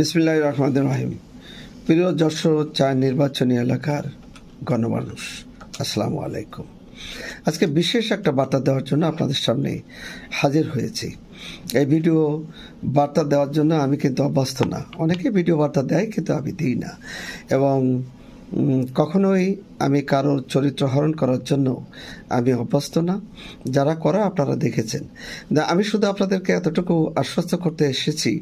বিসমিল্লাহ রহমান রাহিম। প্রিয় যশোর চার নির্বাচনী এলাকার গণমানুষ, আসসালামু আলাইকুম। আজকে বিশেষ একটা বার্তা দেওয়ার জন্য আপনাদের সামনে হাজির হয়েছি। এই ভিডিও বার্তা দেওয়ার জন্য আমি কিন্তু অভ্যস্ত না। অনেকে ভিডিও বার্তা দেয় কিন্তু আমি দিই না। এবং কখনোই আমি কারোর চরিত্র হরণ করার জন্য আমি অভ্যস্ত না। যারা করা আপনারা দেখেছেন। আমি শুধু আপনাদেরকে এতটুকু আশ্বস্ত করতে এসেছি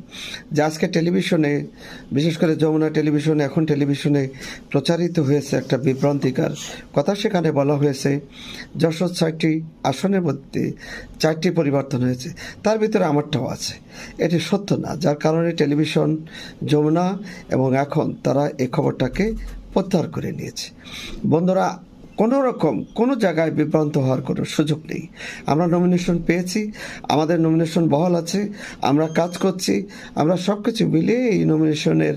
যে আজকে টেলিভিশনে, বিশেষ করে যমুনা টেলিভিশনে, এখন টেলিভিশনে প্রচারিত হয়েছে একটা বিভ্রান্তিকার কথা। সেখানে বলা হয়েছে, যশোর ছয়টি আসনের মধ্যে চারটি পরিবর্তন হয়েছে। তার ভিতরে আমারটাও আছে। এটি সত্য না। যার কারণে টেলিভিশন, যমুনা এবং এখন তারা এই খবরটাকে প্রত্যাহার করে নিয়েছে। বন্ধুরা, কোনো রকম কোনো জায়গায় বিভ্রান্ত হওয়ার কোনো সুযোগ নেই। আমরা নমিনেশন পেয়েছি, আমাদের নমিনেশন বহাল আছে, আমরা কাজ করছি, আমরা সব কিছু মিলিয়ে এই নমিনেশনের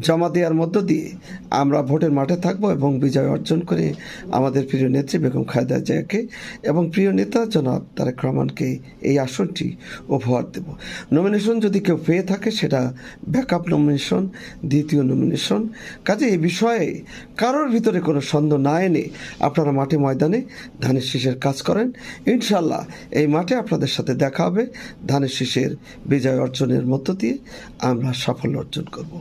জমা দেওয়ার মধ্য দিয়ে আমরা ভোটের মাঠে থাকব এবং বিজয় অর্জন করে আমাদের প্রিয় নেত্রী বেগম খালেদা জিয়াকে এবং প্রিয় নেতা জনাব তারেক রহমানকে এই আসনটি উপহার দেব। নমিনেশন যদি কেউ পেয়ে থাকে সেটা ব্যাকআপ নমিনেশন দ্বিতীয় নমিনেশন কাজে এই বিষয়ে কারোর ভিতরে কোনো সন্দেহ না এনে আপনারা মাঠে ময়দানে ধানের শীষের কাজ করেন। ইনশাল্লাহ এই মাঠে আপনাদের সাথে দেখা হবে। ধানের শীষের বিজয় অর্জনের মধ্য দিয়ে আমরা সাফল্য অর্জন করব।